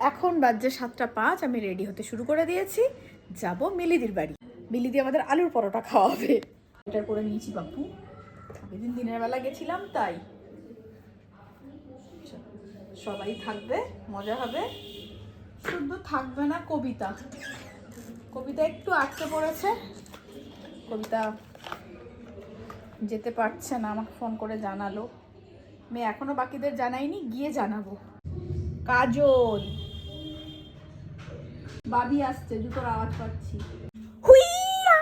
এখন বাজছে সাতটা পাঁচ, আমি রেডি হতে শুরু করে দিয়েছি। যাব মিলিদির বাড়ি। মিলিদি আমাদের আলুর পরোটা খাওয়াবে। এটার করে নিয়েছি বাপু। আগের দিন দিনের বেলা গেছিলাম, তাই। সবাই থাকবে, মজা হবে। শুধু থাকবে না কবিতা। কবিতা একটু আটকে পড়েছে। কবিতা যেতে পারছে না, আমাকে ফোন করে জানালো। মেয়ে এখনও বাকিদের জানাইনি গিয়ে জানাব। কাজল! বাবি আসছে জুতোর আওয়াজ পাচ্ছি হুইয়া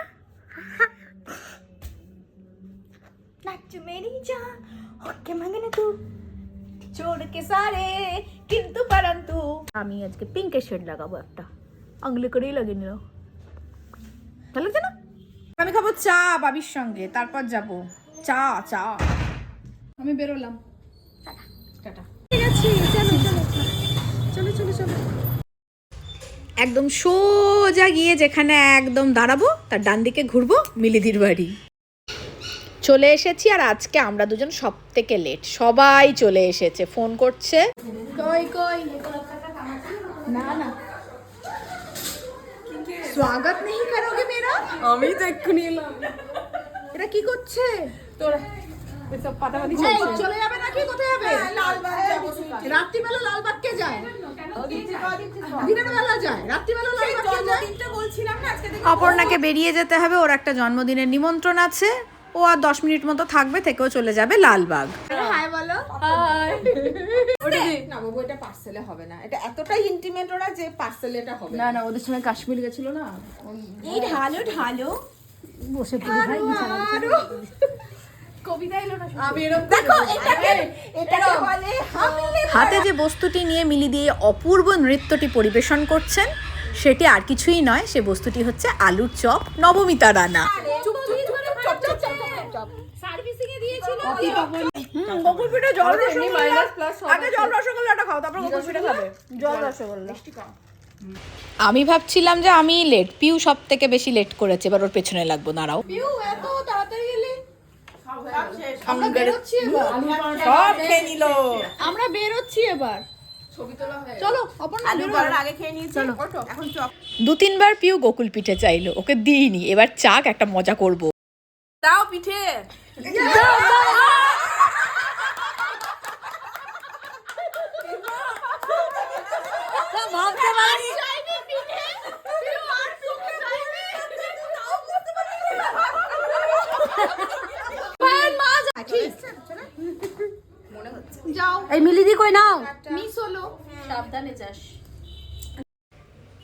নাচ মেরি যা হকে মাঙ্গনে তু छोड़ के सारे কিন্তু পরন্তু আমি আজকে পিঙ্কের শেড লাগাবো একটা আঙুলে করেই লাগিয়ে নিল ভালো লাগছে না আমি খাবো চা বাবির সঙ্গে তারপর যাব চা চা আমি বেরোলাম টাটা ঠিক একদম সোজা গিয়ে যেখানে একদম দাঁড়াবো তার ডান দিকে ঘুরবো মিলিদির বাড়ি। চলে এসেছি আর আজকে আমরা দুজন সব থেকে লেট সবাই চলে এসেছে ফোন করছে। কই কই? না না। স্বাগত নেই করোগে মেরা আমি তো এক্ষুনি এলাম। এরা কি করছে? তোরা এসব পাতাপাতি চলে যাবে কোথায় যাবে? রাত্রিবেলা লালবাগ কে যায়। দিনের বেলা যায়। রাত্রিবেলা লালবাগ কে যায়। বলছিলাম না আজকে অপর্ণাকে বেরিয়ে যেতে হবে ওর একটা জন্মদিনের নিমন্ত্রণ আছে। ও আর দশ মিনিট মতো থাকবে থেকেও চলে যাবে লালবাগ। হাই বলো। না বাবু এটা পার্সেলে হবে না। এটা এতটাই ইন্টিমেট ওরা যে পার্সেলে এটা হবে না। না ওদের সঙ্গে কাশ্মীর গেছিল না? এই ঢালো ঢালো। বসে হাতে যে বস্তুটি নিয়ে মিলি দিয়ে অপূর্ব নৃত্যটি পরিবেশন করছেন সেটি আর কিছুই নয় সে বস্তুটি হচ্ছে আলুর চপ নবমিতা রানা। আমি ভাবছিলাম যে আমি লেট পিউ সব থেকে বেশি লেট করেছে এবার ওর পেছনে লাগবো দাঁড়াও। পিউ এত আমরা বেরোচ্ছি এবার। সব খেয়ে নিল। আমরা বেরোচ্ছি এবার। ছবি তোলা চলো আগে খেয়ে নিয়েছি। এখন চপ। দু তিনবার পিউ গোকুল পিঠে চাইলো। ওকে দিইনি। এবার চাক একটা মজা করব। দাও পিঠে। ভাবতে পারি এই মিলিদি কই নাও।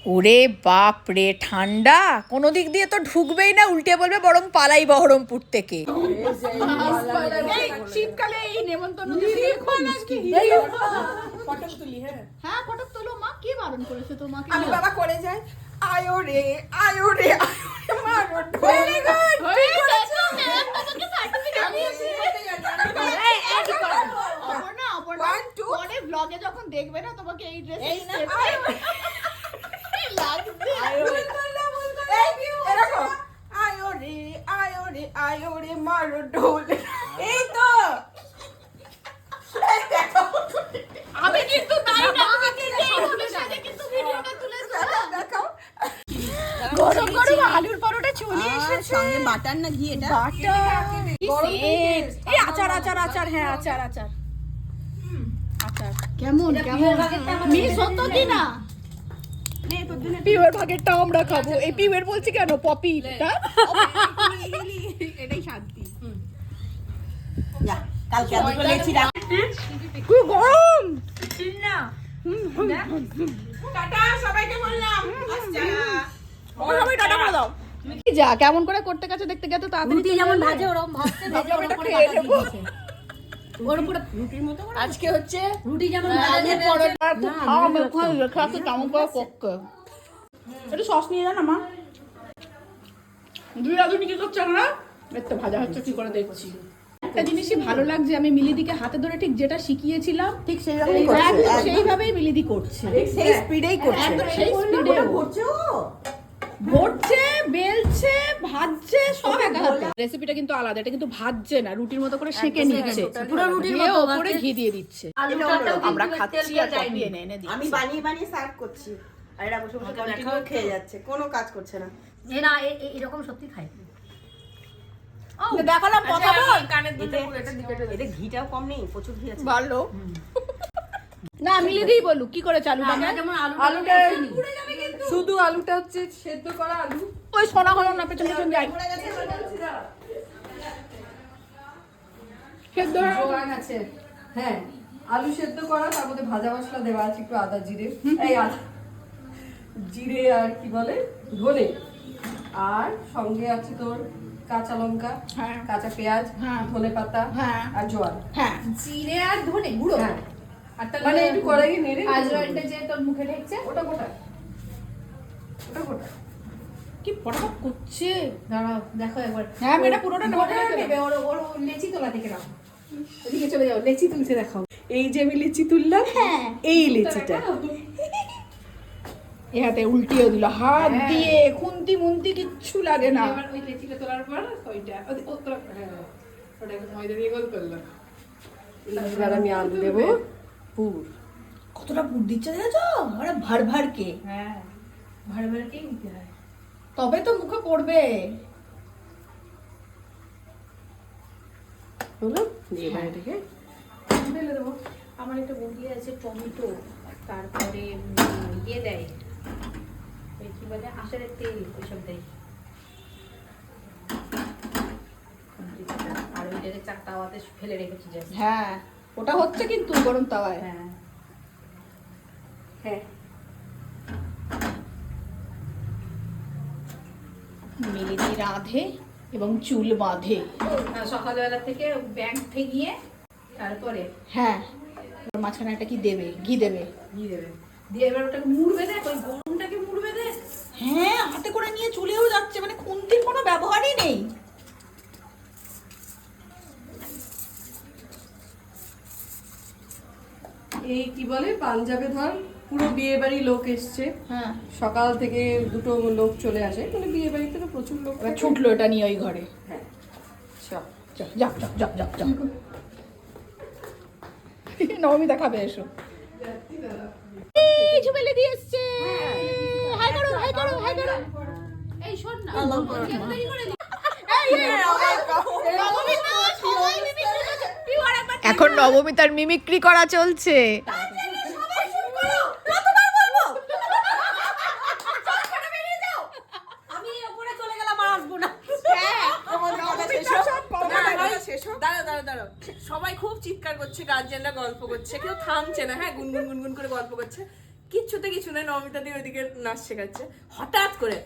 ওরে বাপ রে ঠান্ডা। কোনো দিক দিয়ে তো ঢুকবেই না উল্টে বলবে বরং পালাই বহরমপুর থেকে। শীতকালে এই নেমন্তন্ন হ্যাঁ। হ্যাঁ। তোলো। মা কি বারণ করেছে তোমাকে? আমি বাবা করে যাই। আয়ো রে আয়ো রে আয়ো রে মারো। Very good Aparna Aparna One, two. পরে ব্লগে যখন দেখবে না তোমাকে এই ড্রেস এই না। এরকম আয়ো। রে আয়ো রে আয়ো রে মারো ঢোল। এই তো। আমি কিন্তু তাই না আমাকে এইভাবে সাজে কিন্তু ভিডিওটা তুলেছো দেখাও গরম গরম আলুর পরোটা চলে এসেছে। সঙ্গে বাটার না ঘি এটা? এই আচার আচার আচার। হ্যাঁ আচার আচার। কেমন কেমন? মিস হতো কি না পিওর ভাগেরটা আমরা খাব। এই পিওর বলছি কেন? পপিটা এটাই শান্তি। কালকে দুটো লেচি খুব গরম! টাটা সবাইকে বললাম। আচ্ছা সবাই টাটা করে দাও। যা কেমন করে করতে গেছে দেখতে গেছে তাড়াতাড়ি যেমন ভাজে ওরকম ভাজতে ভেজে ওর উপরে খেয়ে পাতা নেব। দিয়েছে। ওর উপরে রুটির মতো আজকে হচ্ছে রুটি যেমন ভাজে পরোটা তো খাওয়া আমি ওখানে রেখে আছে কেমন করে পক্কে একটু সস নিয়ে যান মা। দুই রাধুনি কি করছে আমরা। একটু ভাজা হচ্ছে কি করে দেখছি? একটা জিনিসই ভালো লাগছে আমি মিলিদিকে হাতে ধরে ঠিক যেটা শিখিয়েছিলাম ঠিক সেই একদম সেইভাবেই মিলিদি করছে। সেই স্পিডেই করছে। সেই স্পিডে ভরছে বেলছে ভাজছে সব একা হাতে। রেসিপিটা কিন্তু আলাদা এটা কিন্তু ভাজছে না রুটির মতো করে সেকে নিচ্ছে। পুরো রুটির মতো ঘি দিয়ে দিচ্ছে। আমরা খাচ্ছি আর দেয়নি। কফি এনে এনে দিচ্ছি আমি বানিয়ে বানিয়ে সার্ভ করছি। আর এরা বসে বসে কন্টিনিউ খেয়ে যাচ্ছে কোনো কাজ করছে না। এ না এরকম সত্যি খাই দেখালাম কথা বল। এতে এতে ঘিটাও কম নেই প্রচুর ঘি আছে। ভালো। না মিলে দিই বলু কি করে চালু যেমন আলুটা। শুধু আলুটা হচ্ছে সেদ্ধ করা আলু। ওই সোনা হলো না পেছন পেছন যাই। সেদ্ধ আছে। হ্যাঁ আলু সেদ্ধ করা তার মধ্যে ভাজা মশলা দেওয়া আছে একটু আদা জিরে। এই আদা। জিরে আর কি বলে? ধনে। আর সঙ্গে আছে তোর কাঁচা লঙ্কা হ্যাঁ। কাঁচা পেঁয়াজ হ্যাঁ। ধনে পাতা হ্যাঁ। আর জোয়ান। হ্যাঁ। জিরে আর ধনে গুঁড়ো? হ্যাঁ। আর মানে একটু কড়াইয়ে নেড়ে। আজওয়াইনটা যে তোর মুখে ঢেকছে? ওটা গোটা। ওটা গোটা। কি ফটাফট করছে? দাঁড়াও দেখো একবার। হ্যাঁ পুরোটা নেব ওর ওর লেচি তোলা থেকে নাও। এদিকে চলে যাও লেচি তুলতে দেখাও এই যে আমি লিচি তুললাম হ্যাঁ। এই লিচিটা। এ হাতে উল্টিয়ে দিল হাত হ্যাঁ। দিয়ে খুন্তি মুন্তি কিচ্ছু লাগে না। ওই লেচিটা তোলার পর ওইটা হ্যাঁ, ওটাকে ময়দা দিয়ে গোল করলাম। এবার আমি আলু দেবো পুর। কতটা পুর দিচ্ছে দেখেছ আরে ভার ভার কে হ্যাঁ। ভালো ভালো কে নিতে হয়। তবে তো মুখে পড়বে। হলো এবার এটাকে ঢেলে দেবো। আমার একটা বন্ধু আছে টমেটো। তারপরে ইয়ে দেয়। ওই কি বলে আষাঢ়ের তেল ওইসব দেয়। আর ওইটাকে চার তাওয়াতে ফেলে রেখেছি হ্যাঁ ওটা হচ্ছে কিন্তু গরম তাওয়ায়। হ্যাঁ। হ্যাঁ। মিলিদি রাঁধে এবং চুল বাঁধে। সকালবেলা থেকে ব্যাংক গিয়ে তারপরে হ্যাঁ এবার মাঝখানে একটা কি দেবে? ঘি দেবে। দিয়ে দেবে। দিয়ে এবার ওটাকে মুড়বে দেখ ওই গরমটাকে মুড়বে দেখ। হ্যাঁ হাতে করে নিয়ে চুলেও যাচ্ছে মানে খুন্তির কোনো ব্যবহারই নেই। এই কি বলে পাঞ্জাবে ধর। পুরো বিয়ে বাড়ি লোক এসছে হ্যাঁ সকাল থেকে দুটো লোক চলে আসে মানে বিয়ে বাড়িতে তো প্রচুর লোক ছুটলো এটা নিয়ে ওই ঘরে হ্যাঁ চল যাও যাও যাও যাও যাও যাও নবমিতা খাবে এসো এই ঝুমেলে দিয়ে এসছে হাই করো হাই করো হাই করো এই শোন না কেক তৈরি করে নি। এখন নবমিতার মিমিক্রি করা চলছে আমি ওপরে চলে গেলাম আর আসব না দাঁড়া দাঁড়া দাঁড়া সবাই খুব চিৎকার করছে গার্জেনরা গল্প করছে কেউ থামছে না হ্যাঁ গুনগুন গুনগুন করে গল্প করছে। কিচ্ছুতে কিছু না নমিতা দিয়ে ওইদিকে নাচ শেখাচ্ছে। হঠাৎ করে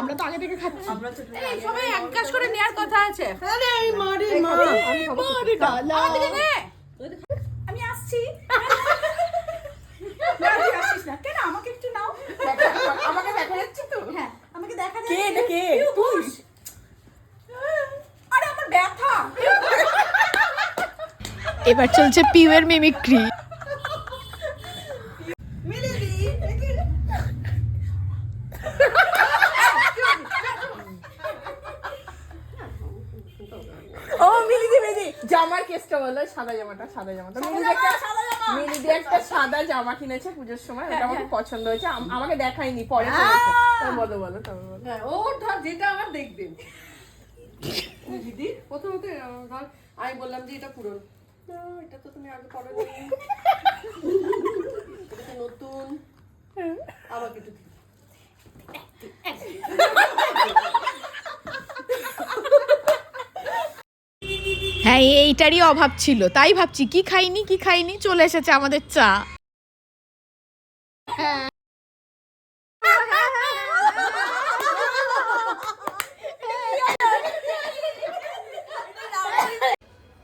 আমরা তো আগে থেকে খাচ্ছি। সবাই এক কাজ করে নেওয়ার কথা আছে। মারে ডালা। আমি আসছি কেন আমাকে একটু নাও আমাকে দেখা যাচ্ছে তো হ্যাঁ আমাকে যায় কে এটা কে? তুই। আরে আমার ব্যথা। এবার চলছে পিউয়ের মিমিক্রি ও মিলিদি মিলিদি জামার কেসটা বলো সাদা জামাটা সাদা জামাটা মিলিদি একটা মিলিদি একটা সাদা জামা কিনেছে পুজোর সময় ওটা আমাকে পছন্দ হয়েছে। আমাকে দেখায়নি পরে বলো বলো তবে বলো। হ্যাঁ ও ধর যেটা আমার দেখবে। দিদি প্রথমত ধর আমি বললাম যে এটা পুরনো। না এটা তো তুমি আগে করো এটা নতুন। আমাকে একটু দিও। হ্যাঁ এইটারই অভাব ছিল। তাই ভাবছি, কি খাইনি কি খাইনি, চলে এসেছে আমাদের চা।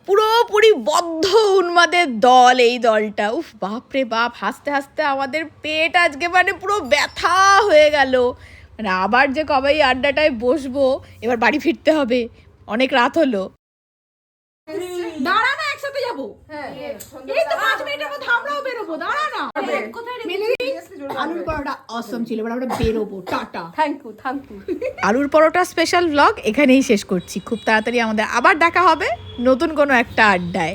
পুরোপুরি বদ্ধ উন্মাদের দল এই দলটা। উফ, বাপরে বাপ, হাসতে হাসতে আমাদের পেট আজকে মানে পুরো ব্যথা হয়ে গেল। মানে আবার যে কবে আড্ডাটায় বসবো, এবার বাড়ি ফিরতে হবে। অনেক রাত হলো। যাব হ্যাঁ। এই তো পাঁচ মিনিটের মধ্যে আমরাও বেরোবো দাঁড়া না। আলুর পরোটা অসম ছিল এবার আমরা বেরোবো tata. Thank you thank you আলুর পরোটা স্পেশাল ব্লগ এখানেই শেষ করছি। খুব তাড়াতাড়ি আমাদের আবার দেখা হবে নতুন কোনো একটা আড্ডায়।